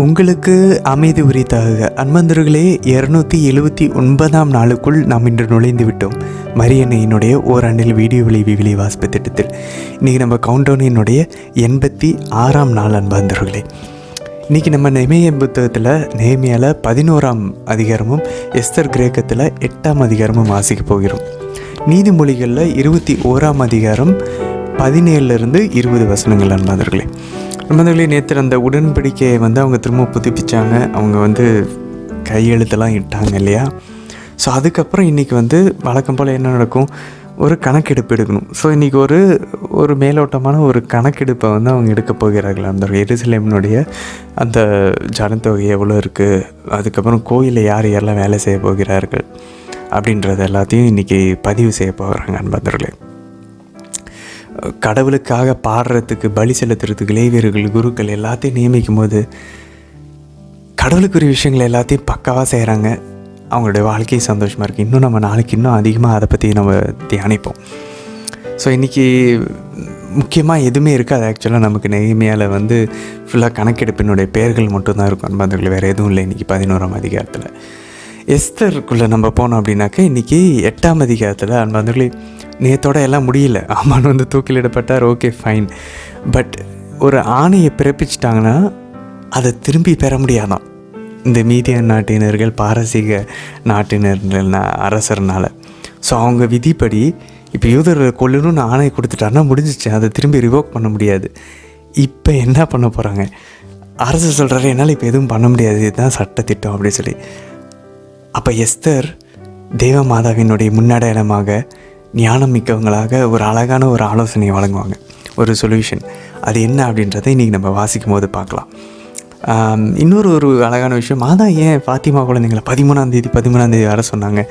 உங்களுக்கு அமைதி உரித்தாக. அன்பந்தர்களே இருநூத்தி எழுபத்தி ஒன்பதாம் நாளுக்குள் நாம் இன்று நுழைந்து விட்டோம். மரியன்னையினுடைய ஓராண்டில் வீடியோ விளைவி விலை வாசிப்பு திட்டத்தில் இன்றைக்கி நம்ம கவுண்டவுனினுடைய எண்பத்தி ஆறாம் நாள் அன்பந்தர்களே இன்றைக்கி நம்ம நெமேய புத்தகத்தில் நேமியால் பதினோராம் அதிகாரமும் எஸ்தர் கிரேக்கத்தில் எட்டாம் அதிகாரமும் வாசிக்க போகிறோம். நீதிமொழிகளில் இருபத்தி ஓராம் அதிகாரம் பதினேழுலேருந்து இருபது வசனங்கள் அன்பந்தர்களே அன்பந்தர்களே நேற்று அந்த உடன்படிக்கையை வந்து அவங்க திரும்ப புதுப்பிச்சாங்க. அவங்க வந்து கையெழுத்தெல்லாம் இட்டாங்க இல்லையா? ஸோ அதுக்கப்புறம் இன்றைக்கி வந்து வழக்கம் போல் என்ன நடக்கும்? ஒரு கணக்கெடுப்பு எடுக்கணும். ஸோ இன்றைக்கி ஒரு ஒரு மேலோட்டமான ஒரு கணக்கெடுப்பை வந்து அவங்க எடுக்க போகிறார்கள். அந்த எருசலேமினுடைய அந்த ஜனத்தொகை எவ்வளோ இருக்குது அதுக்கப்புறம் கோயிலில் யார் யாரெல்லாம் வேலை செய்ய போகிறார்கள்? அப்படின்றது எல்லாத்தையும் இன்றைக்கி பதிவு செய்ய போகிறாங்க அன்பர்களே. கடவுளுக்காக பாடுறதுக்கு பலி செலுத்துறதுக்கு லேவியர்கள் குருக்கள் எல்லாத்தையும் நியமிக்கும் போது கடவுளுக்குரிய விஷயங்கள் எல்லாத்தையும் பக்காவாக செய்கிறாங்க அவங்களுடைய வாழ்க்கை சந்தோஷமாக இருக்குது இன்னும் நம்ம நாளைக்கு இன்னும் அதிகமாக அதை பற்றி நம்ம தியானிப்போம். ஸோ இன்றைக்கி முக்கியமாக எதுவுமே இருக்காது. ஆக்சுவலாக நமக்கு நெய்மையால் வந்து ஃபுல்லாக கணக்கெடுப்பினுடைய பெயர்கள் மட்டும்தான் இருக்கும். அன்பர்கள் வேறு எதுவும் இல்லை இன்றைக்கி பதினோராம் அதிகாரத்தில். எஸ்தருக்குள்ளே நம்ம போனோம் அப்படின்னாக்கா இன்றைக்கி எட்டாம் அதிகாரத்தில் அன்பர்களே நேத்தோட எல்லாம் முடியல. ஆமான் வந்து தூக்கிலிடப்பட்டார். ஓகே ஃபைன் பட் ஒரு ஆணையை பிறப்பிச்சிட்டாங்கன்னா அதை திரும்பி பெற முடியாதான். இந்த மீதியன் நாட்டினர்கள் பாரசீக நாட்டினர்கள் அரசர்னால். ஸோ அவங்க விதிப்படி இப்போ யூதர் கொல்லணும்னு ஆணை கொடுத்துட்டாருன்னா முடிஞ்சிச்சு. அதை திரும்பி ரிவோக் பண்ண முடியாது. இப்போ என்ன பண்ண போகிறாங்க அரசு சொல்கிறாரு என்னால் இப்போ எதுவும் பண்ண முடியாது. இதுதான் சட்டத்திட்டம் அப்படின்னு சொல்லி. அப்போ எஸ்தர் தேவ மாதாவினுடைய முன்னடையாளமாக ஞானம் மிக்கவங்களாக ஒரு அழகான ஒரு ஆலோசனையை வழங்குவாங்க. ஒரு சொல்யூஷன் அது என்ன அப்படின்றத இன்றைக்கி நம்ம வாசிக்கும் போது பார்க்கலாம் இன்னொரு ஒரு அழகான விஷயம் மாதா ஏன் ஃபாத்திமா குழந்தைங்களை பதிமூணாந்தேதி பதிமூணாந்தேதி வர சொன்னாங்க?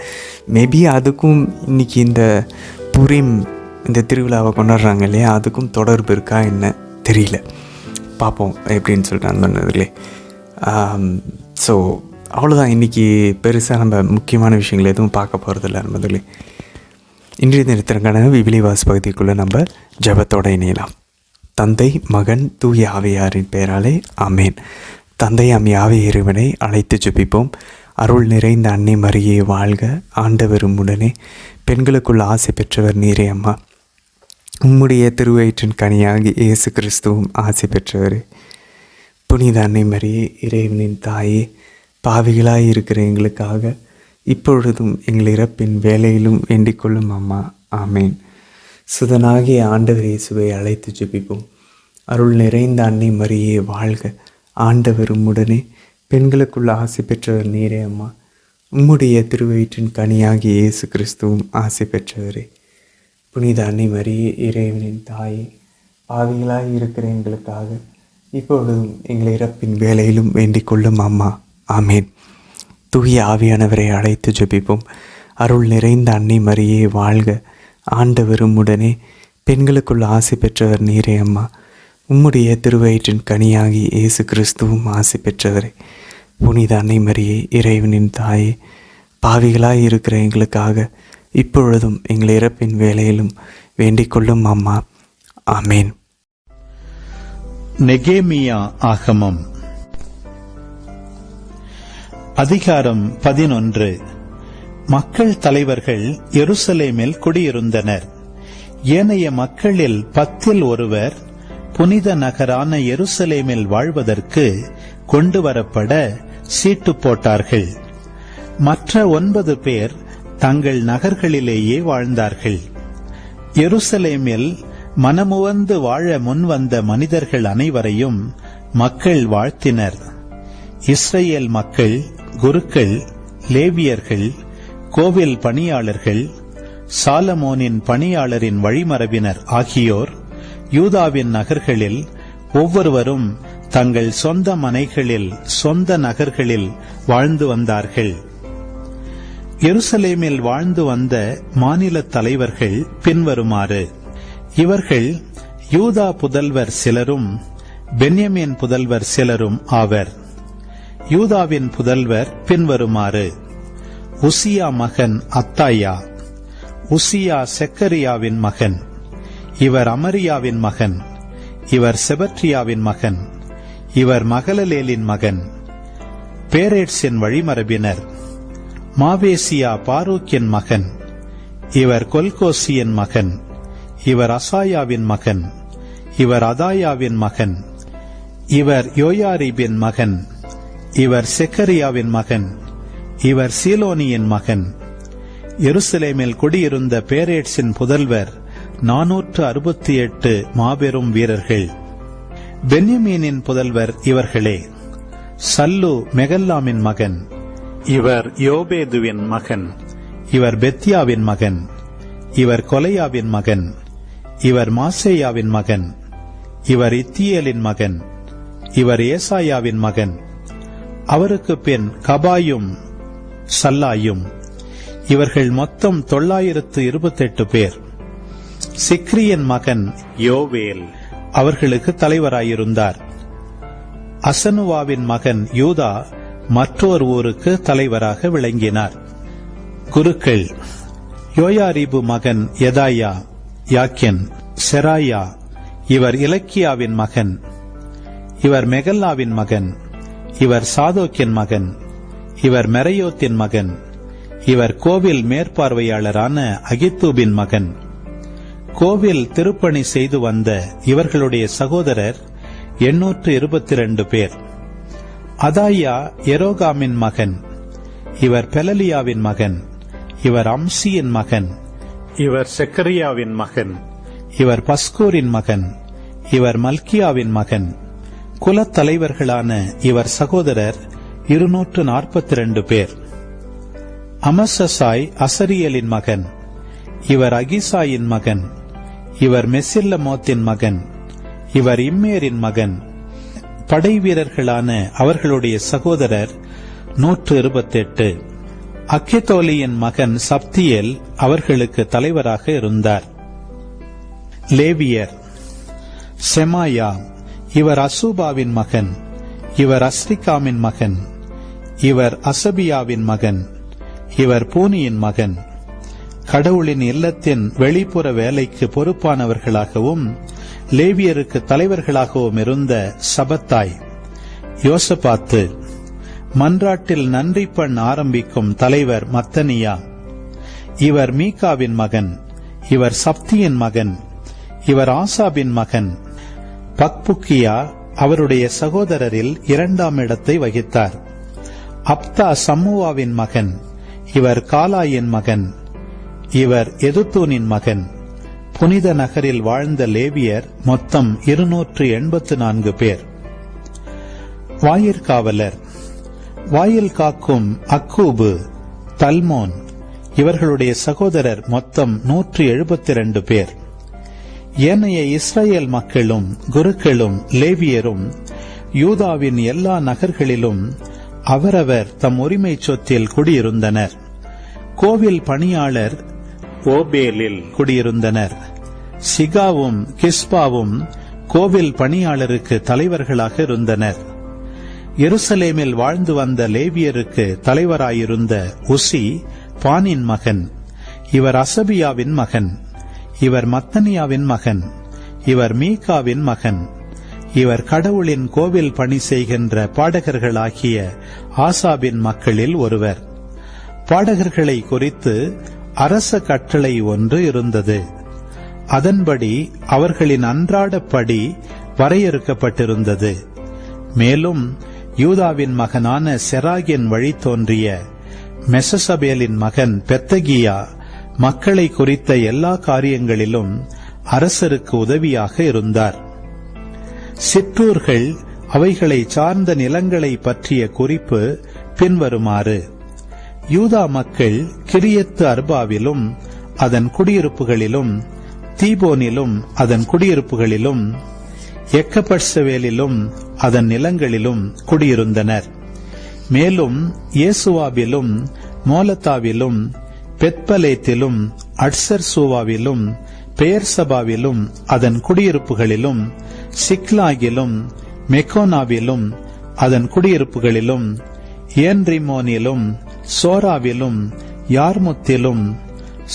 மேபி அதுக்கும் இன்னைக்கு இந்த புரிம் இந்த திருவிழாவை கொண்டாடுறாங்க இல்லையா? அதுக்கும் தொடர்பு இருக்கா என்ன? தெரியல. பார்ப்போம் எப்படின்னு சொல்லிட்டு அந்த பண்ணதுலே ஸோ அவ்வளோதான் இன்றைக்கி பெருசாக நம்ம முக்கியமான விஷயங்கள் எதுவும் பார்க்க போகிறதில்ல நண்பர்களே. இன்றைய தினத்திற்கான விவிலிவாஸ் பகுதிக்குள்ளே நம்ம ஜபத்தோடு இணையலாம். தந்தை மகன் தூய ஆவியாரின் பெயராலே அமேன் தந்தை அம் யாவை இறைவனை அழைத்து ஜெபிப்போம். அருள் நிறைந்த அன்னை மரியே வாழ்க ஆண்டவரும் உடனே. பெண்களுக்குள் ஆசை பெற்றவர் நீரே அம்மா. உம்முடைய திருவயிற்றின் கனியாகி இயேசு கிறிஸ்துவும் ஆசை பெற்றவர். புனித அன்னை மரியே இறைவனின் தாயே பாவிகளாய் இருக்கிற எங்களுக்காக இப்பொழுதும் எங்கள் இறப்பின் வேலையிலும் வேண்டிக் கொள்ளும் அம்மா. ஆமேன். சுதனாகிய ஆண்டவர் இயேசுவை அழைத்து ஜெபிப்போம். அருள் நிறைந்த அன்னை மரியே வாழ்க. ஆண்டவரும் உடனே பெண்களுக்குள்ள ஆசை பெற்றவர் நீரே அம்மா. உம்முடைய திருவயிற்றின் கனியாகிய இயேசு கிறிஸ்துவும் ஆசை பெற்றவரே. புனித அன்னை மரியே இறைவனின் தாயே பாவிகளாய் இருக்கிற எங்களுக்காக இப்பொழுதும் எங்கள் இறப்பின் வேலையிலும் வேண்டிக் கொள்ளும் அம்மா. ஆமேன். தூய ஆவியானவரை அழைத்து ஜெபிப்போம். அருள் நிறைந்த அன்னை மரியே வாழ்க. ஆண்டவரும் உடனே பெண்களுக்குள் ஆசை பெற்றவர் நீரே அம்மா. உம்முடைய திருவயிற்றின் கனியாகி இயேசு கிறிஸ்துவும் ஆசை பெற்றவரே. புனித அன்னை மரியே இறைவனின் தாயே பாவிகளாய் இருக்கிற எங்களுக்காக இப்பொழுதும் எங்கள் இறப்பின் வேலையிலும் வேண்டிக் கொள்ளும் அம்மா. ஆமேன். நெகேமியா ஆகமம். அதிகாரம் பதினொன்று. மக்கள் தலைவர்கள் எருசலேமில் குடியிருந்தனர். ஏனைய மக்களில் பத்தில் ஒருவர் புனித நகரான எருசலேமில் வாழ்வதற்கு கொண்டு வரப்பட சீட்டு போட்டார்கள். மற்ற ஒன்பது பேர் தங்கள் நகர்களிலேயே வாழ்ந்தார்கள். எருசலேமில் மனமுவந்து வாழ முன்வந்த மனிதர்கள் அனைவரையும் மக்கள் வாழ்த்தினர். இஸ்ரேல் மக்கள் குருக்கள் லேவியர்கள் கோவில் பணியாளர்கள் சாலமோனின் பணியாளரின் வழிமரபினர் ஆகியோர் யூதாவின் நகர்களில் ஒவ்வொருவரும் தங்கள் சொந்த மனைகளில் சொந்த நகர்களில் வாழ்ந்து வந்தார்கள். எருசலேமில் வாழ்ந்து வந்த மாநில தலைவர்கள் பின்வருமாறு. இவர்கள் யூதா புதல்வர் சிலரும் பென்யமின் புதல்வர் சிலரும் ஆவர். யூதாவின் புதல்வர் பின்வருமாறு. உசியா மகன் அத்தாயா. உசியா செக்கரியாவின் மகன். இவர் அமரியாவின் மகன். இவர் செபட்ரியாவின் மகன். இவர் மகளலேலின் மகன். பேரேட்ஸின் வழிமரபினர். மாவேசியா பாரூக்கின் மகன். இவர் கொல்கோசியின் மகன். இவர் அசாயாவின் மகன். இவர் அதாயாவின் மகன். இவர் யோயாரிபின் மகன். இவர் செக்கரியாவின் மகன் இவர் சீலோனியின் மகன். எருசலேமில் குடியிருந்த பேரேட்ஸின் புதல்வர் நாநூற்று அறுபத்தி எட்டு மாபெரும் வீரர்கள். பென்யமீனின் புதல்வர் இவர்களே சல்லு மெகல்லாமின் மகன் இவர் யோபேதுவின் மகன் இவர் பெத்தியாவின் மகன் இவர் கொலையாவின் மகன் இவர் மாசேயாவின் மகன் இவர் இத்தியேலின் மகன் இவர் ஏசாயாவின் மகன் அவருக்கு பின் கபாயும் சல்லாயும் இவர்கள் மொத்தம் தொள்ளாயிரத்து இருபத்தெட்டு பேர். சிக்ரியின் மகன் யோவேல் அவர்களுக்கு தலைவராயிருந்தார். அசனுவாவின் மகன் யூதா மற்றொரு ஊருக்கு தலைவராக விளங்கினார். குருக்கள் யோயாரிபு மகன் எதாயா யாக்கின் செராயா இவர் இலக்கியாவின் மகன் இவர் மெகல்லாவின் மகன் இவர் சாதோக்கின் மகன் இவர் மெரையோத்தின் மகன் இவர் கோவில் மேற்பார்வையாளரான அகித்தூபின் மகன். கோவில் திருப்பணி செய்து வந்த இவர்களுடைய சகோதரர் எண்ணூற்று இருபத்தி ரெண்டு பேர். அதாயா எரோகாமின் மகன் இவர் பெலலியாவின் மகன் இவர் அம்சியின் மகன் இவர் செக்கரியாவின் மகன் இவர் பஸ்கூரின் மகன் இவர் மல்கியாவின் மகன். குலத் தலைவர்களான இவர் சகோதரர் இருநூற்று நாற்பத்தி ரெண்டு பேர். அமசசாய் அசரியலின் மகன் இவர் அகிசாயின் மகன் இவர் மெசில்லமோத்தின் மகன் இவர் இம்மேரின் மகன். படை வீரர்களான அவர்களுடைய சகோதரர் நூற்று இருபத்தெட்டு. அக்கிதோலியின் மகன் சப்தியேல் அவர்களுக்கு தலைவராக இருந்தார். லேவியர் செமாயா இவர் அசூபாவின் மகன். இவர் அஸ்ரிகாமின் மகன். இவர் அசபியாவின் மகன். இவர் பூனியின் மகன். கடவுளின் இல்லத்தின் வெளிப்புற வேலைக்கு பொறுப்பானவர்களாகவும் லேவியருக்கு தலைவர்களாகவும் இருந்த சபத்தாய். யோசபாத்து மன்றாட்டில் நன்றி பண் ஆரம்பிக்கும் தலைவர் மத்தனியா. இவர் மீகாவின் மகன். இவர் சப்தியின் மகன். இவர் ஆசாபின் மகன். பக்புக்கியா அவருடைய சகோதரரில் இரண்டாம் இடத்தை வகித்தார். அப்தா சம்முவாவின் மகன் இவர் காலாயின் மகன் இவர் எதுத்தூனின் மகன். புனித நகரில் வாழ்ந்த லேவியர் மொத்தம் இருநூற்று எண்பத்து நான்கு பேர். வாயிற்காவலர் வாயில் காக்கும் அக்கூபு தல்மோன் இவர்களுடைய சகோதரர் மொத்தம் நூற்று எழுபத்தி ரெண்டு பேர். ஏனைய இஸ்ரேல் மக்களும் குருக்களும் லேவியரும் யூதாவின் எல்லா நகர்களிலும் அவரவர் தம் உரிமை சொத்தில் குடியிருந்தனர். கோவில் பணியாளர் ஓபேலில் குடியிருந்தனர். சிகாவும் கிஸ்பாவும் கோவில் பணியாளருக்கு தலைவர்களாக இருந்தனர். எருசலேமில் வாழ்ந்து வந்த லேவியருக்கு தலைவராயிருந்த உசி பானின் மகன். இவர் அசபியாவின் மகன். இவர் மத்தனியாவின் மகன். இவர் மீகாவின் மகன். இவர் கடவுளின் கோவில் பணி செய்கின்ற பாடகர்களாகிய ஆசாபின் மக்களில் ஒருவர். பாடகர்களை குறித்து அரச கட்டளை ஒன்று இருந்தது. அதன்படி அவர்களின் அன்றாடப்படி வரையறுக்கப்பட்டிருந்தது. மேலும் யூதாவின் மகனான செராகின் வழி தோன்றிய மெசசபேலின் மகன் பெத்தகியா மக்களை குறித்த எல்லா காரியங்களிலும் அரசருக்கு உதவியாக இருந்தார். சிற்றூர்கள் அவைகளை சார்ந்த நிலங்களை பற்றிய குறிப்பு பின்வருமாறு. யூதா மக்கள் கிரியத்து அர்பாவிலும் அதன் குடியிருப்புகளிலும் தீபோனிலும் அதன் குடியிருப்புகளிலும் எக்கப்பட்சவேலிலும் அதன் நிலங்களிலும் குடியிருந்தனர். மேலும் இயேசுவாவிலும் மோலத்தாவிலும் பெத்பலேத்திலும் அட்சர் சூவாவிலும் பெயர்சபாவிலும் அதன் குடியிருப்புகளிலும் சிக்லாகிலும் மெக்கோனாவிலும் அதன் குடியிருப்புகளிலும் ஏன்ரிமோனிலும் சோராவிலும் யார்முத்திலும்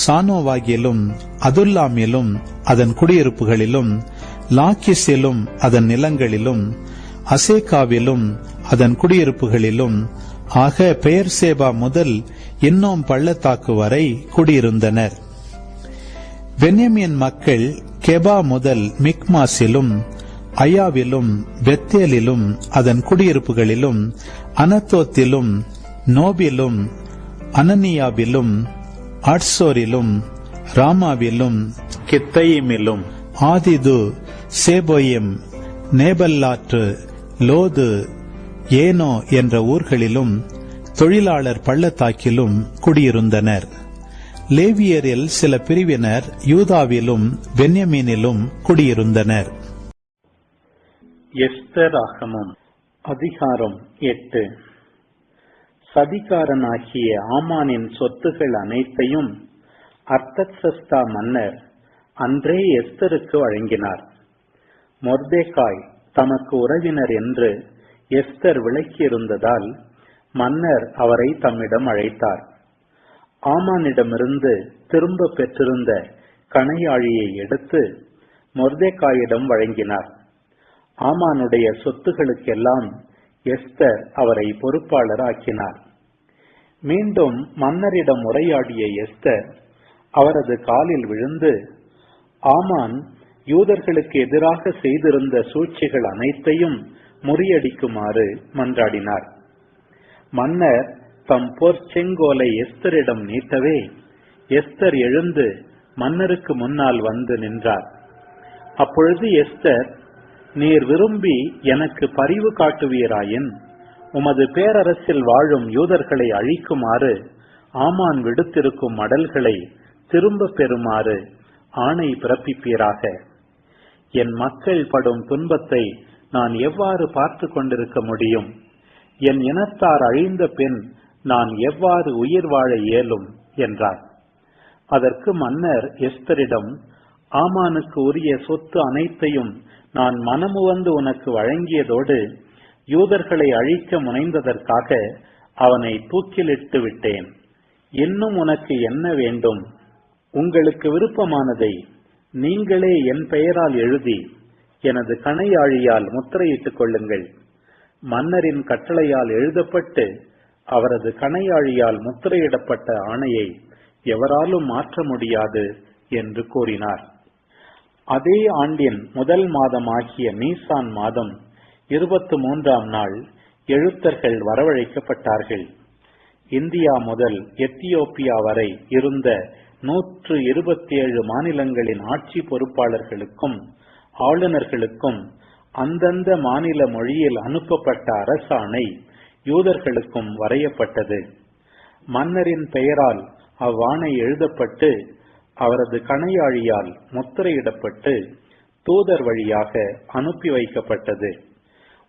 சானோவாகிலும் அதுல்லாமிலும் அதன் குடியிருப்புகளிலும் லாக்கிஸிலும் அதன் நிலங்களிலும் அசேகாவிலும் அதன் குடியிருப்புகளிலும் ஆக பெயர் சேபா முதல் இன்னும் பள்ளத்தாக்கு வரை குடியிருந்தனர். பென்யமின் மக்கள் கெபா முதல் மிக்மாஸிலும் ஐயாவிலும் பெத்தேலிலும் அதன் குடியிருப்புகளிலும் அனத்தோத்திலும் நோபிலும் அனனியாவிலும் ஆட்சோரிலும் ராமாவிலும் கித்தையிமிலும் ஆதிது சேபோயிம் நேபல்லாற்று லோது ஏனோ என்ற ஊர்களிலும் தொழிலாளர் பள்ளத்தாக்கிலும் குடியிருந்தனர். லேவியரில் சில பிரிவினர் யூதாவிலும் பென்யமீனிலும் குடியிருந்தனர். எஸ்தராகமம் அதிகாரம் எட்டு. சதிகாரனாகிய ஆமானின் சொத்துகள் அனைத்தையும் அர்த்தசஸ்தா மன்னர் அன்றே எஸ்தருக்கு வழங்கினார். மொர்தேகாய் தமக்கு உறவினர் என்று எஸ்தர் விளக்கியிருந்ததால் மன்னர் அவரை தம்மிடம் அழைத்தார். ஆமானிடமிருந்து திரும்ப பெற்றிருந்த கணையாழியை எடுத்து மொர்தேக்காயிடம் வழங்கினார். ஆமானுடைய சொத்துகளுக்கெல்லாம் எஸ்தர் அவரை பொறுப்பாளர் ஆக்கினார் மீண்டும் மன்னரிடம் உரையாடிய எஸ்தர் அவரது காலில் விழுந்து ஆமான் யூதர்களுக்கு எதிராக செய்திருந்த சூழ்ச்சிகள் அனைத்தையும் முறியடிக்குமாறு மன்றாடினார். மன்னர் தம் பொற்செங்கோலை எஸ்தரிடம் நீட்டவே எஸ்தர் எழுந்து மன்னருக்கு முன்னால் வந்து நின்றார். அப்பொழுது எஸ்தர் நீர் விரும்பி எனக்கு பரிவு காட்டுவீராயின் உமது பேரரசில் வாழும் யூதர்களை அழிக்குமாறு ஆமான் விடுத்திருக்கும் மடல்களை திரும்ப பெறுமாறு ஆணை பிறப்பிப்பீராக. என் மக்கள் படும் துன்பத்தை நான் எவ்வாறு பார்த்து கொண்டிருக்க முடியும்? என் இனத்தார் அழிந்த பின் நான் எவ்வாறு உயிர் வாழ இயலும்? என்றார். அதற்கு மன்னர் எஸ்தரிடம் ஆமானுக்கு உரிய சொத்து அனைத்தையும் நான் மனமுவந்து உனக்கு வழங்கியதோடு யூதர்களை அழிக்க முனைந்ததற்காக அவனை தூக்கிலிட்டு விட்டேன். இன்னும் உனக்கு என்ன வேண்டும்? உங்களுக்கு விருப்பமானதை நீங்களே என் பெயரால் எழுதி எனது கணையாழியால் முத்திரையிட்டுக் கொள்ளுங்கள். மன்னரின் கட்டளையால் எழுதப்பட்டு அவரது கணையாழியால் முத்திரையிடப்பட்ட ஆணையை எவராலும் மாற்ற முடியாது என்று கூறினார். அதே ஆண்டின் முதல் மாதமாகிய நீசான் மாதம் இருபத்தி மூன்றாம் நாள் எழுத்தர்கள் வரவழைக்கப்பட்டார்கள். இந்தியா முதல் எத்தியோப்பியா வரை இருந்த நூற்று இருபத்தி ஏழு மாநிலங்களின் ஆட்சி பொறுப்பாளர்களுக்கும் ஆளுநர்களுக்கும் அந்தந்த மாநில மொழியில் அனுப்பப்பட்ட அரசாணை யூதர்களுக்கும் வரையப்பட்டது. மன்னரின் பெயரால் அவ்வாணை எழுதப்பட்டு அவரது கணையாழியால் முத்திரையிடப்பட்டு தூதர் வழியாக அனுப்பி வைக்கப்பட்டது.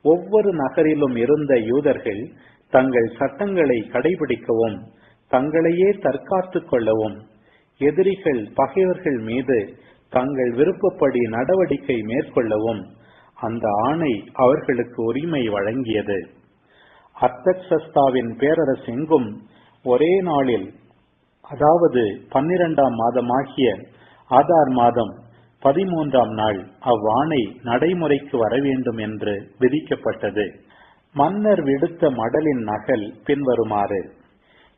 ஒவ்வொரு நகரிலும் இருந்த யூதர்கள் தங்கள் சட்டங்களை கடைபிடிக்கவும் தங்களையே தற்காத்துக் கொள்ளவும் எதிரிகள் பகைவர்கள் மீது தங்கள் விருப்பப்படி நடவடிக்கை மேற்கொள்ளவும் அந்த ஆணை அவர்களுக்கு உரிமை வழங்கியது. அர்த்தக்சஸ்தாவின் பேரரசெங்கும் ஒரே நாளில் அதாவது பன்னிரண்டாம் மாதமாகிய ஆதார் மாதம் பதிமூன்றாம் நாள் அவ்வாணை நடைமுறைக்கு வர வேண்டும் என்று விதிக்கப்பட்டது. மன்னர் விடுத்த மடலின் நகல் பின்வருமாறு.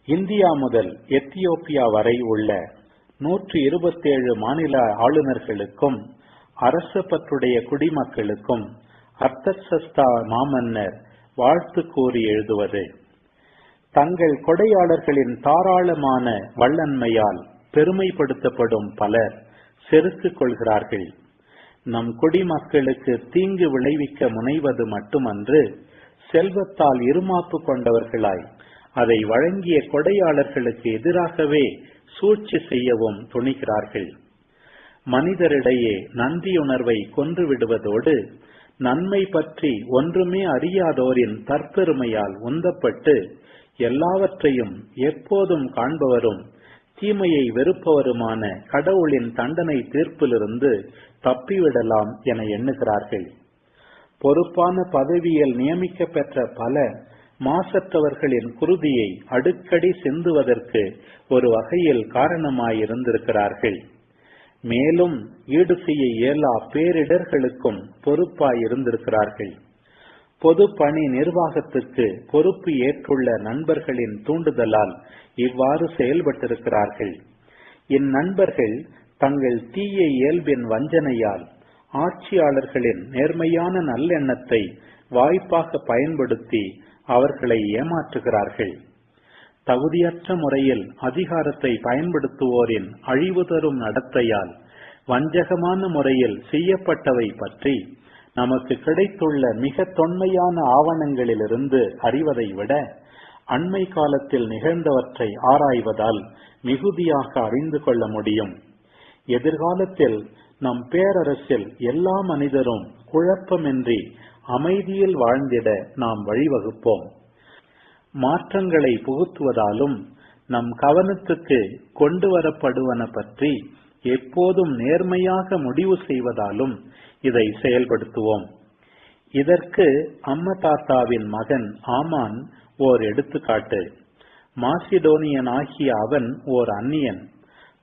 இந்தியா முதல் எத்தியோப்பியா வரை உள்ள நூற்றி இருபத்தேழு மாநில ஆளுநர்களுக்கும் அரசபற்றுடைய குடிமக்களுக்கும் அர்த்தசஸ்தா மாமன்னர் வாழ்த்து கூறி எழுதுவது. தங்கள் கொடையாளர்களின் தாராளமான வல்லன்மையால் பெருமைப்படுத்தப்படும் பலர் செருக்குக் கொள்கிறார்கள். நம் குடிமக்களுக்கு தீங்கு விளைவிக்க முனைவது மட்டுமன்று செல்வத்தால் இருமாப்பு கொண்டவர்களாய் அதை வழங்கிய கொடையாளர்களுக்கு எதிராகவே சூழ்ச்சி செய்யவும் துணிகிறார்கள். மனிதரிடையே நன்றியுணர்வை கொன்று விடுவதோடு நன்மை பற்றி ஒன்றுமே அறியாதோரின் தற்பெருமையால் உந்தப்பட்டு எல்லாவற்றையும் எப்போதும் காண்பவரும் தீமையை வெறுப்பவருமான கடவுளின் தண்டனை தீர்ப்பிலிருந்து தப்பிவிடலாம் என எண்ணுகிறார்கள். பொறுப்பான பதவியில் நியமிக்க பெற்ற பல மாசற்றவர்களின் குருதியை அடுக்கடி சிந்துவதற்கு ஒரு வகையில் காரணமாயிருந்திருக்கிறார்கள். மேலும் ஈடு செய்ய இயலா பேரிடர்களுக்கும் பொறுப்பாய் இருந்திருக்கிறார்கள் பொது பணி நிர்வாகத்துக்கு பொறுப்பு ஏற்றுள்ள நண்பர்களின் தூண்டுதலால் இவ்வாறு செயல்பட்டிருக்கிறார்கள். இந்நண்பர்கள் தங்கள் தீய இயல்பின் வஞ்சனையால் ஆட்சியாளர்களின் நேர்மையான நல்லெண்ணத்தை வாய்ப்பாக பயன்படுத்தி அவர்களை ஏமாற்றுகிறார்கள். தகுதியற்ற முறையில் அதிகாரத்தை பயன்படுத்துவோரின் அழிவு தரும் நடத்தையால் வஞ்சகமான முறையில் செய்யப்பட்டவை பற்றி நமக்கு கிடைத்துள்ள மிக தொன்மையான ஆவணங்களிலிருந்து அறிவதை விட அண்மை காலத்தில் நிகழ்ந்தவற்றை ஆராய்வதால் மிகுதியாக அறிந்து கொள்ள முடியும். எதிர்காலத்தில் நம் பேரரசில் எல்லா மனிதரும் குழப்பமின்றி அமைதியில் வாழ்ந்திட நாம் வழிவகுப்போம். மாற்றங்களை புகுத்துவதாலும் நம் கவனத்துக்கு கொண்டு வரப்படுவன பற்றி எப்போதும் நேர்மையாக முடிவு செய்வதாலும் இதை செயல்படுத்துவோம். இதற்கு அம்ம தாத்தாவின் மகன் ஆமான் ஓர் எடுத்துக்காட்டு. மாசிடோனியன் ஆகிய அவன் ஓர் அந்நியன்.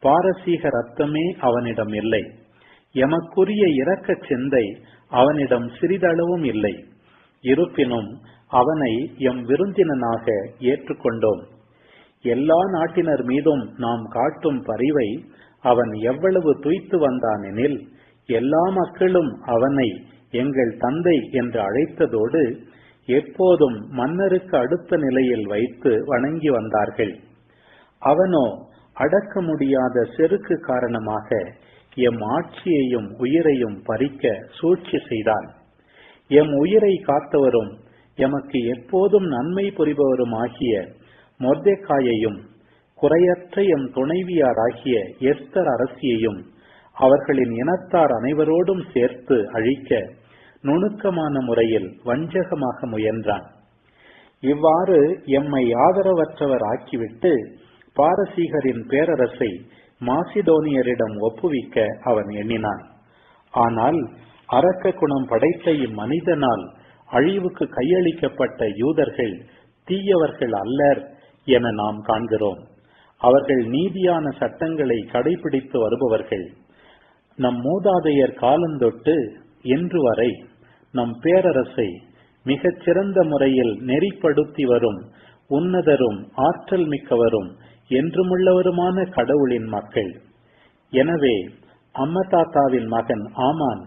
பாரசீக ரத்தமே அவனிடம் இல்லை. எமக்குரிய இரக்க சிந்தை அவனிடம் சிறிதளவும் இல்லை. இருப்பினும் அவனை எம் விருந்தினனாக ஏற்றுக்கொண்டோம். எல்லா நாட்டினர் மீதும் நாம் காட்டும் பரிவை அவன் எவ்வளவு துய்த்து வந்தானெனில் எல்லா மக்களும் அவனை எங்கள் தந்தை என்று அழைத்ததோடு எப்போதும் மன்னருக்கு அடுத்த நிலையில் வைத்து வணங்கி வந்தார்கள். அவனோ அடக்க முடியாத செருக்கு காரணமாக எம் ஆட்சியையும் உயிரையும் பறிக்க சூழ்ச்சி செய்தான். எம் உயிரை காத்தவரும் எமக்கு எப்போதும் நன்மை புரிபவரும் ஆகிய மொர்தேக்காயையும் குறையற்ற எம் துணைவியாராகிய எஸ்தர் அரசியையும் அவர்களின் இனத்தார் அனைவரோடும் சேர்த்து அழிக்க நுணுக்கமான முறையில் வஞ்சகமாக முயன்றான். இவ்வாறு எம்மை ஆதரவற்றவர் ஆக்கிவிட்டு பாரசீகரின் பேரரசை மாசிடோனியரிடம் ஒப்புவிக்க அவன் எண்ணினான். ஆனால் அரக்க குணம் படைத்த இம்மனிதனால் அழிவுக்கு கையளிக்கப்பட்ட யூதர்கள் தீயவர்கள் அல்லர் என நாம் காண்கிறோம். அவர்கள் நீதியான சட்டங்களை கடைபிடித்து வருபவர்கள். நம் மூதாதையர் காலந்தொட்டு இன்று வரை நம் பேரரசை மிகச் சிறந்த முறையில் நெறிப்படுத்தி வரும் உன்னதரும் ஆற்றல் மிக்கவரும் என்றுமுள்ளவருமான கடவுளின் மக்கள். எனவே அம்மதாத்தாவின் மகன் ஆமான்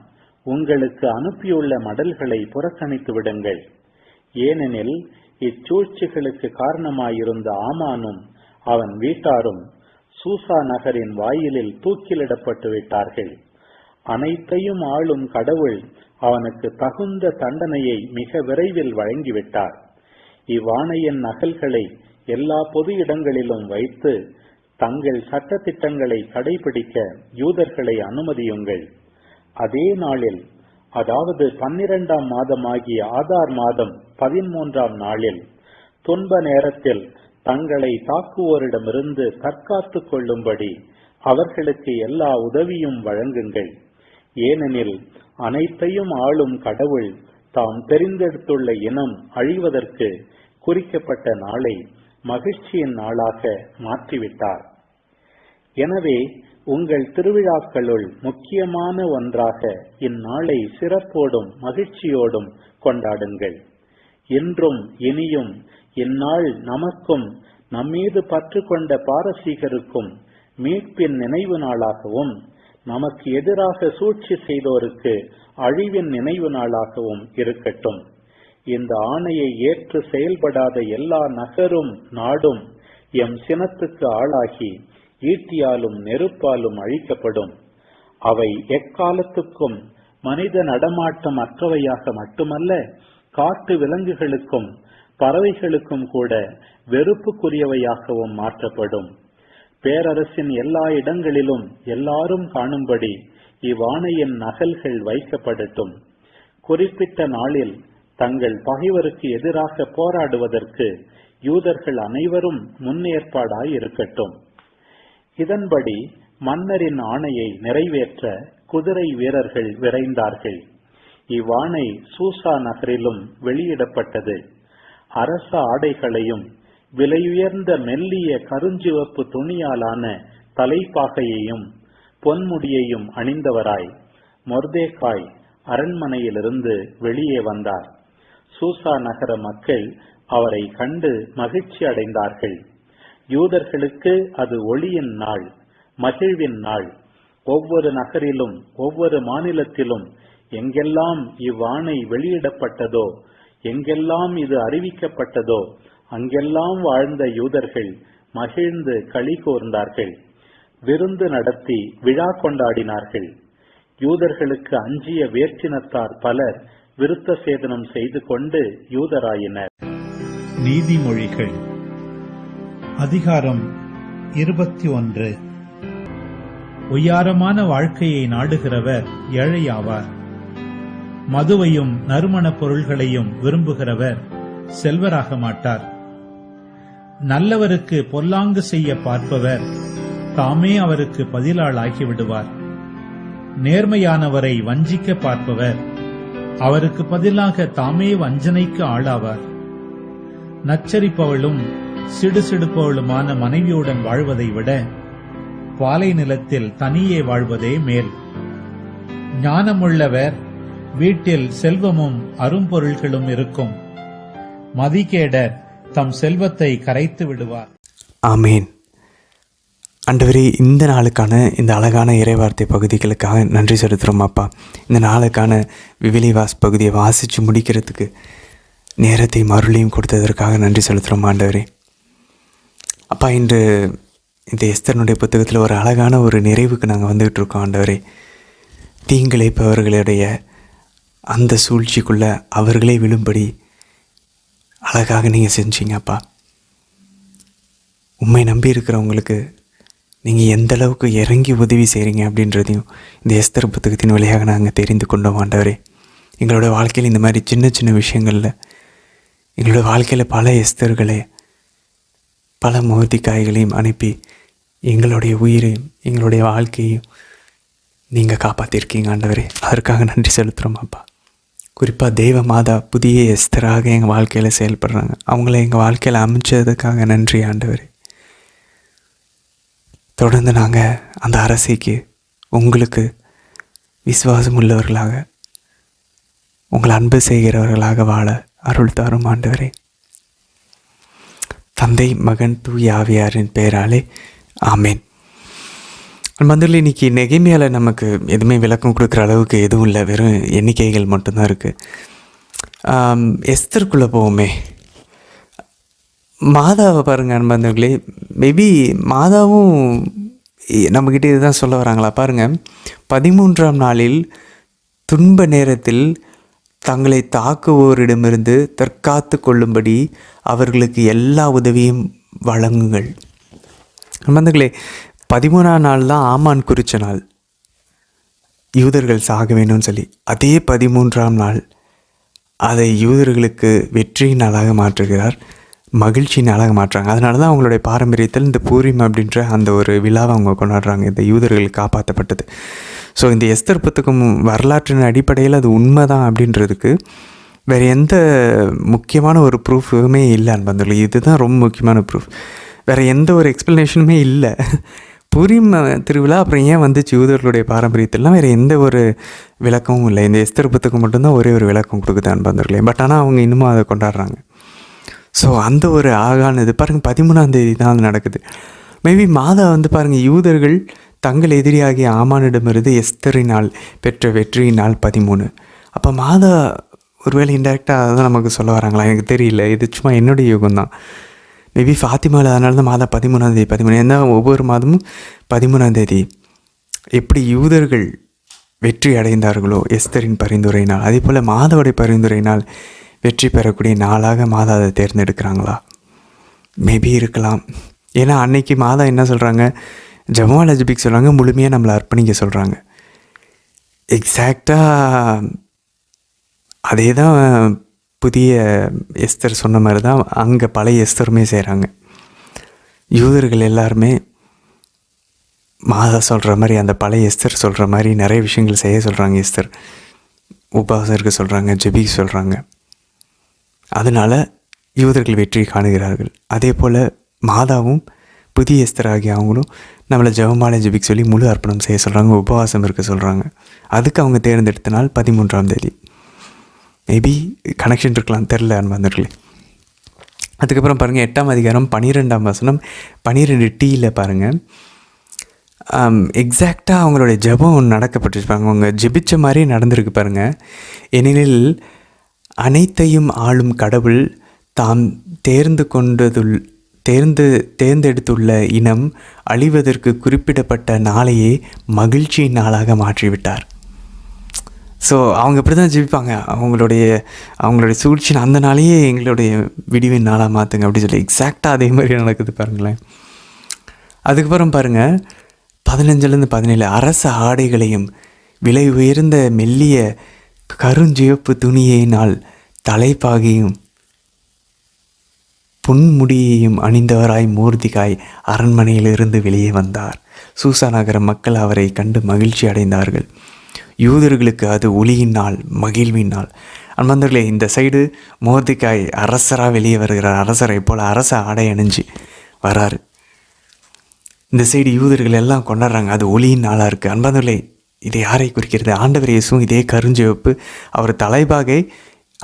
உங்களுக்கு அனுப்பியுள்ள மடல்களை புறக்கணித்து விடுங்கள். ஏனெனில் இச்சூழ்ச்சிகளுக்கு காரணமாயிருந்த ஆமானும் அவன் வீட்டாரும் சூசா நகரின் வாயிலில் தூக்கிலிடப்பட்டு விட்டார்கள். அனைத்தையும் ஆளும் கடவுள் அவனுக்கு தகுந்த தண்டனையை மிக விரைவில் வழங்கிவிட்டார். இவ்வாணையின் நகல்களை எல்லா பொது இடங்களிலும் வைத்து தங்கள் சட்டத்திட்டங்களை கடைபிடிக்க யூதர்களை அனுமதியுங்கள். அதே நாளில் அதாவது பன்னிரண்டாம் மாதமாகிய ஆதார் மாதம் பதிமூன்றாம் நாளில் துன்ப நேரத்தில் தங்களை தாக்குவோரிடமிருந்து தற்காத்துக் கொள்ளும்படி அவர்களுக்கு எல்லா உதவியும் வழங்குங்கள். ஏனெனில் அனைத்தையும் ஆளும் கடவுள் தாம் தெரிந்தெடுத்துள்ள இனம் அழிவதற்கு குறிக்கப்பட்ட நாளை மகிழ்ச்சியின் நாளாக மாற்றிவிட்டார். எனவே உங்கள் திருவிழாக்களுள் முக்கியமான ஒன்றாக இந்நாளை சிறப்போடும் மகிழ்ச்சியோடும் கொண்டாடுங்கள். இன்றும் இனியும் இந்நாள் நமக்கும் நம்மீது பற்று கொண்ட பாரசீகருக்கும் மீட்பின் நினைவு நாளாகவும் நமக்கு எதிராக சூழ்ச்சி செய்தோருக்கு அழிவின் நினைவு நாளாகவும் இருக்கட்டும். இந்த ஆணையை ஏற்று செயல்படாத எல்லா நகரும் நாடும் எம் சினத்துக்கு ஆளாகி ஈட்டியாலும் நெருப்பாலும் அழிக்கப்படும். அவை எக்காலத்துக்கும் மனித நடமாட்டம் அற்றவையாக மட்டுமல்ல காட்டு விலங்குகளுக்கும் பறவைகளுக்கும் கூட வெறுப்புக்குரியவையாகவும் மாற்றப்படும். பேரரசின் எல்லா இடங்களிலும் எல்லாரும் காணும்படி இவ்வாணையின் நகல்கள் வைக்கப்படட்டும். குறிப்பிட்ட நாளில் தங்கள் பகைவருக்கு எதிராக போராடுவதற்கு யூதர்கள் அனைவரும் முன்னேற்பாடாய் இருக்கட்டும் இதன்படி மன்னரின் ஆணையை நிறைவேற்ற குதிரை வீரர்கள் விரைந்தார்கள். இவ்வாணை சூசா நகரிலும் வெளியிடப்பட்டது. அரச ஆடைகளையும் விலையுயர்ந்த மெல்லிய கருஞ்சிவப்பு துணியாலான தலைப்பாகையையும் பொன்முடியையும் அணிந்தவராய் மொர்தேகாய் அரண்மனையிலிருந்து வெளியே வந்தார். சூசா நகர மக்கள் அவரை கண்டு மகிழ்ச்சி அடைந்தார்கள் யூதர்களுக்கு அது ஒளியின் நாள் மகிழ்வின் நாள். ஒவ்வொரு நகரிலும் ஒவ்வொரு மாநிலத்திலும் எங்கெல்லாம் இவ்வாணை வெளியிடப்பட்டதோ எங்கெல்லாம் இது அறிவிக்கப்பட்டதோ அங்கெல்லாம் வாழ்ந்த யூதர்கள் மகிழ்ந்து களி கூர்ந்தார்கள் விருந்து நடத்தி விழா கொண்டாடினார்கள். யூதர்களுக்கு அஞ்சிய வேற்றினத்தார் பலர் விருத்த சேதனம் செய்து கொண்டு யூதராயினர். நீதிமொழிகள். அதிகாரம் இருபத்தி ஒன்று. ஒய்யாரமான வாழ்க்கையை நாடுகிறவர் ஏழையாவார். மதுவையும் நறுமணப் பொருள்களையும் விரும்புகிறவர் செல்வராக மாட்டார். நல்லவருக்கு பொல்லாங்கு செய்ய பார்ப்பவர் தாமே அவருக்கு பதிலாளாகி விடுவார் நேர்மையானவரை வஞ்சிக்க பார்ப்பவர் அவருக்கு பதிலாக தாமே வஞ்சனைக்கு ஆளாவார். நச்சரிப்பவளும் சிடுசிடுப்பவளுமான மனைவியுடன் வாழ்வதை விட பாலை நிலத்தில் தனியே வாழ்வதே மேல். ஞானமுள்ளவர் வீட்டில் செல்வமும் அரும்பொருள்களும் இருக்கும். மதிகேடர் தம் செல்வத்தை கரைத்து விடுவார். ஆமேன். அண்டவரே இந்த நாளுக்கான இந்த அழகான இறைவார்த்தை பகுதிகளுக்காக நன்றி செலுத்துகிறோம் அப்பா. இந்த நாளுக்கான விவிலிவாஸ் பகுதியை வாசித்து முடிக்கிறதுக்கு நேரத்தை மறுளையும் கொடுத்ததற்காக நன்றி செலுத்துகிறோம் ஆண்டவரே. அப்பா இன்று இந்த எஸ்தரனுடைய புத்தகத்தில் ஒரு அழகான ஒரு நிறைவுக்கு நாங்கள் வந்துகிட்டு இருக்கோம் ஆண்டவரே தீங்கிழைப்பவர்களுடைய அந்த சூழ்ச்சிக்குள்ளே அவர்களே விழும்படி அழகாக நீங்கள் செஞ்சீங்க அப்பா. உண்மை நம்பி இருக்கிறவங்களுக்கு நீங்கள் எந்த அளவுக்கு இறங்கி உதவி செய்கிறீங்க அப்படின்றதையும் இந்த எஸ்தர் புத்தகத்தின் வழியாக நாங்கள் தெரிந்து கொண்டோம் ஆண்டவரே. எங்களோட வாழ்க்கையில் இந்த மாதிரி சின்ன சின்ன விஷயங்களில் எங்களோட வாழ்க்கையில் பல எஸ்தர்களை பல மோதிக்காய்களையும் அனுப்பி எங்களுடைய உயிரையும் எங்களுடைய வாழ்க்கையையும் நீங்கள் காப்பாற்றிருக்கீங்க ஆண்டவரே. அதற்காக நன்றி செலுத்துகிறோம் அப்பா. குறிப்பாக தெய்வ மாதா புதிய எஸ்தராக எங்கள் வாழ்க்கையில் செயல்படுறாங்க. அவங்கள எங்கள் வாழ்க்கையில் அமைச்சதுக்காக நன்றி ஆண்டவரே. தொடர்ந்து நாங்கள் அந்த அரசைக்கு உங்களுக்கு விசுவாசம் உள்ளவர்களாக உங்களை அன்பு செய்கிறவர்களாக வாழ அருள் தாரும் ஆண்டவரே. தந்தை மகன் தூய் ஆவியாரின் பெயராலே ஆமேன். மந்திரில் இன்னைக்கு நெகைமையால் நமக்கு எதுவுமே விளக்கம் கொடுக்குற அளவுக்கு எதுவும் இல்லை. வெறும் எண்ணிக்கைகள் மட்டும்தான் இருக்குது எஸ்தருக்குள்ளே போவோமே. மாதாவை பாருங்கள் அன்பந்தர்களே. மேபி மாதாவும் நம்மக்கிட்ட இதுதான் சொல்ல வராங்களா? பாருங்கள் பதிமூன்றாம் நாளில் துன்ப நேரத்தில் தங்களை தாக்குவோரிடமிருந்து தற்காத்து கொள்ளும்படி அவர்களுக்கு எல்லா உதவியும் வழங்குங்கள். அன்பந்தர்களே பதிமூணாம் நாள் தான் ஆமான் குறித்த நாள். யூதர்கள் சாக வேணும்னு சொல்லி அதே பதிமூன்றாம் நாள் அதை யூதர்களுக்கு வெற்றியின் நாளாக மாற்றுகிறார் மகிழ்ச்சி நாளாக மாற்றுறாங்க. அதனால தான் அவங்களுடைய பாரம்பரியத்தில் இந்த பூரிம் அப்படின்ற அந்த ஒரு விழாவை அவங்க கொண்டாடுறாங்க. இந்த யூதர்கள் காப்பாற்றப்பட்டது ஸோ இந்த எஸ்தர் புத்தகம் வரலாற்றின் அடிப்படையில் அது உண்மைதான் அப்படின்றதுக்கு வேறு எந்த முக்கியமான ஒரு ப்ரூஃபுமே இல்லை அன்பந்தர்கள் இதுதான் ரொம்ப முக்கியமான ப்ரூஃப். வேறு எந்த ஒரு எக்ஸ்ப்ளனேஷனுமே இல்லை. புரிம திருவிழா அப்புறம் ஏன் வந்துச்சு யூதர்களுடைய பாரம்பரியத்திலாம் வேறு எந்த ஒரு விளக்கமும் இல்லை. இந்த எஸ்தர் புத்தகம் மட்டும்தான் ஒரே ஒரு விளக்கம் கொடுக்குது அன்பந்தர்களே பட் ஆனால் அவங்க இன்னமும் அதை கொண்டாடுறாங்க. ஸோ அந்த ஒரு ஆகானது பாருங்கள் பதிமூணாம் தேதி தான் அது நடக்குது. மேபி மாதா வந்து பாருங்கள் யூதர்கள் தங்கள் எதிரியாகிய ஆமானிடமிருந்து எஸ்தரினால் பெற்ற வெற்றியினால் பதிமூணு. அப்போ மாதா ஒருவேளை இன்டெரக்டாக அதை தான் நமக்கு சொல்ல வராங்களா? எனக்கு தெரியல. இது சும்மா என்னுடைய யுகம் தான் மேபி ஃபாத்திமாவில் அதனால தான் மாதா பதிமூணாம் தேதி பதிமூணு ஏன்னா ஒவ்வொரு மாதமும் பதிமூணாம் தேதி. எப்படி யூதர்கள் வெற்றி அடைந்தார்களோ எஸ்தரின் பரிந்துரையினால் அதே போல் மாதாவுடைய பரிந்துரையினால் வெற்றி பெறக்கூடிய நாளாக மாதா அதை தேர்ந்தெடுக்கிறாங்களா? மேபி இருக்கலாம். ஏன்னா அன்னைக்கு மாதா என்ன சொல்கிறாங்க ஜமால் அஜபிக் சொல்கிறாங்க முழுமையாக நம்மளை அர்ப்பணிக்க சொல்கிறாங்க எக்ஸாக்டாக அதே தான் புதிய எஸ்தர் சொன்ன மாதிரி தான் அங்கே பழைய எஸ்தருமே செய்கிறாங்க யூதர்கள் எல்லாருமே மாதா சொல்கிற மாதிரி அந்த பழைய எஸ்தர் சொல்கிற மாதிரி நிறைய விஷயங்கள் செய்ய சொல்கிறாங்க எஸ்தர். உபவாசம் இருக்க சொல்கிறாங்க ஜெபி சொல்கிறாங்க அதனால் யூதர்கள் வெற்றி காணுகிறார்கள். அதே போல் மாதாவும் புதிய எஸ்தர் ஆகிய அவங்களும் நம்மளை ஜெபமாலை ஜெபிக்க சொல்லி முழு அர்ப்பணம் செய்ய சொல்கிறாங்க உபவாசம் இருக்க சொல்கிறாங்க அதுக்கு அவங்க தேர்ந்தெடுத்த நாள் பதிமூன்றாம் தேதி. மேபி கனெக்ஷன் இருக்கலாம் தெரில அன்பர்களே. அதுக்கப்புறம் பாருங்கள் எட்டாம் அதிகாரம் பன்னிரெண்டாம் வசனம் பன்னிரெண்டு டீயில் பாருங்கள் எக்ஸாக்டாக அவங்களுடைய ஜெபம் நடக்கப்பட்டிருப்பாங்க. அவங்க ஜெபிச்ச மாதிரி நடந்திருக்கு பாருங்கள் ஏனெனில் அனைத்தையும் ஆளும் கடவுள் தாம் தேர்ந்து கொண்டதுள் தேர்ந்து தேர்ந்தெடுத்துள்ள இனம் அழிவதற்கு குறிப்பிடப்பட்ட நாளையே மகிழ்ச்சியின் நாளாக மாற்றிவிட்டார். ஸோ அவங்க இப்படி தான் ஜெபிப்பாங்க. அவங்களுடைய அவங்களுடைய சூழ்ச்சி அந்த நாளையே எங்களுடைய விடிவின் நாளாக மாற்றுங்க அப்படின்னு சொல்லி எக்ஸாக்டாக அதே மாதிரி நடக்குது பாருங்களேன். அதுக்கப்புறம் பாருங்கள் பதினஞ்சுலேருந்து பதினேழு அரச ஆடைகளையும் விலை உயர்ந்த மெல்லிய கருஞ்சிவப்பு துணியினால் தலைப்பாகியும் புன்முடியையும் அணிந்தவராய் மூர்த்திகாய் அரண்மனையிலிருந்து வெளியே வந்தார். சூசா நகர மக்கள் அவரை கண்டு மகிழ்ச்சி அடைந்தார்கள். யூதர்களுக்கு அது ஒளியின் நாள் மகிழ்வின் நாள். அன்பந்தர்களே இந்த சைடு மோர்த்திகாய் அரசராக வெளியே வருகிறார். அரசரை போல் அரச ஆடை அணிஞ்சு வராரு. இந்த சைடு யூதர்கள் எல்லாம் கொண்டாடுறாங்க. அது ஒளியின் நாளாக இருக்குது அன்பந்தர்களே இது யாரை குறிக்கிறது? ஆண்டவர் இயேசும் இதே கருஞ்சிவப்பு அவர் தலைபாகை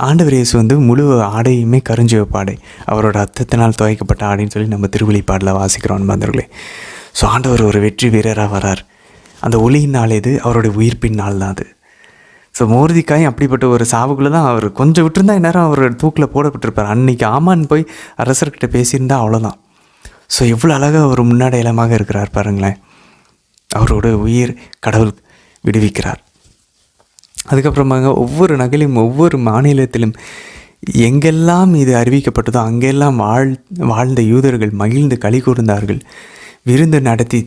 ஆண்டவர் இயேசு வந்து முழு ஆடையுமே கருஞ்சிவப்பு ஆடை அவரோட அத்தத்தினால் துவைக்கப்பட்ட ஆடைன்னு சொல்லி நம்ம திருவழிப்பாடில் வாசிக்கிறோம் அன்பந்தர்களே ஸோ ஆண்டவர் ஒரு வெற்றி வீரராக வரார். அந்த ஒளியின் நாள் இது அவருடைய உயிர்ப்பின் நாள் தான் அது. ஸோ மோர்திக்காய் அப்படிப்பட்ட ஒரு சாவுக்குள்ளே தான் அவர் கொஞ்சம் விட்டுருந்தா நேரம் அவர் தூக்கில் போடப்பட்டிருப்பார். அன்னைக்கு ஆமான்னு போய் அரசர்கிட்ட பேசியிருந்தா அவ்வளோதான் ஸோ எவ்வளோ அழகாக அவர் முன்னாடி இளமாக இருக்கிறார் பாருங்களேன். அவரோட உயிர் கடவுள் விடுவிக்கிறார். அதுக்கப்புறமாங்க ஒவ்வொரு நகலையும் ஒவ்வொரு மாநிலத்திலும் எங்கெல்லாம் இது அறிவிக்கப்பட்டதோ அங்கெல்லாம் வாழ் வாழ்ந்த யூதர்கள் மகிழ்ந்து களி கூர்ந்தார்கள் விருந்து நடத்தி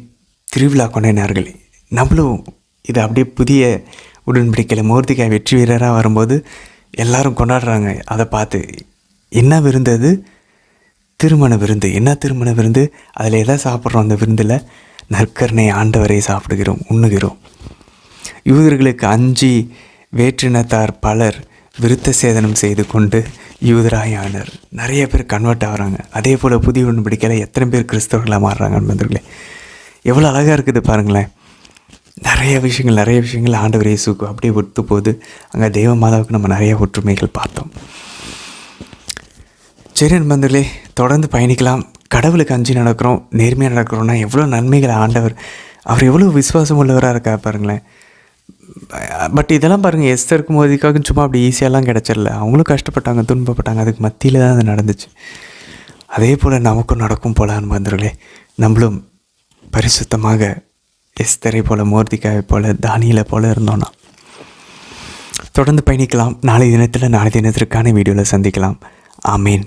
திருவிழா கொண்டாடினார்கள். நம்மளும் இது அப்படியே புதிய உடன்படிக்கையில் மூர்த்திக்காய் வெற்றி வீரராக வரும்போது எல்லாரும் கொண்டாடுறாங்க. அதை பார்த்து என்ன விருந்து அது? திருமண விருந்து. என்ன திருமண விருந்து? அதில் எதை சாப்பிட்றோம் அந்த விருந்தில்? நற்கரணை ஆண்டவரை சாப்பிடுகிறோம் உண்ணுகிறோம். யூதர்களுக்கு அஞ்சு வேற்றினத்தார் பலர் விருத்த சேதனம் செய்து கொண்டு யூதராயானர். நிறைய பேர் கன்வெர்ட் ஆகுறாங்க. அதே போல் புதிய உடன்படிக்கையில் எத்தனை பேர் கிறிஸ்தவர்களாக மாறுறாங்க நண்பர்களே. எவ்வளோ அழகாக இருக்குது பாருங்களேன். நிறைய விஷயங்கள் நிறைய விஷயங்கள் ஆண்டவர் இயேசுக்கு அப்படியே ஒத்து போகுது. அங்கே தெய்வ மாதாவுக்கு நம்ம நிறைய ஒற்றுமைகள் பார்த்தோம். சரி நண்பர்களே தொடர்ந்து பயணிக்கலாம். கடவுளுக்கு அஞ்சு நடக்கிறோம் நேர்மையாக நடக்கிறோம்னா எவ்வளோ நன்மைகளை ஆண்டவர் அவர் எவ்வளோ விசுவாசம் உள்ளவராக இருக்கா பாருங்களேன். பட் இதெல்லாம் பாருங்கள் எஸ்தருக்கு மோதிக்காக சும்மா அப்படி ஈஸியாலாம் கிடச்சிடல. அவங்களும் கஷ்டப்பட்டாங்க துன்பப்பட்டாங்க. அதுக்கு மத்தியில் தான் அது நடந்துச்சு. அதே போல் நமக்கும் நடக்கும் போல அன்பந்தர்களே நம்மளும் பரிசுத்தமாக எஸ்தரை போல் மோர்த்திக்காவை போல தானியலை போல் இருந்தோன்னா தொடர்ந்து பயணிக்கலாம். நாளை தினத்தில் நாளை தினத்திற்கான வீடியோவில் சந்திக்கலாம். ஆமீன்.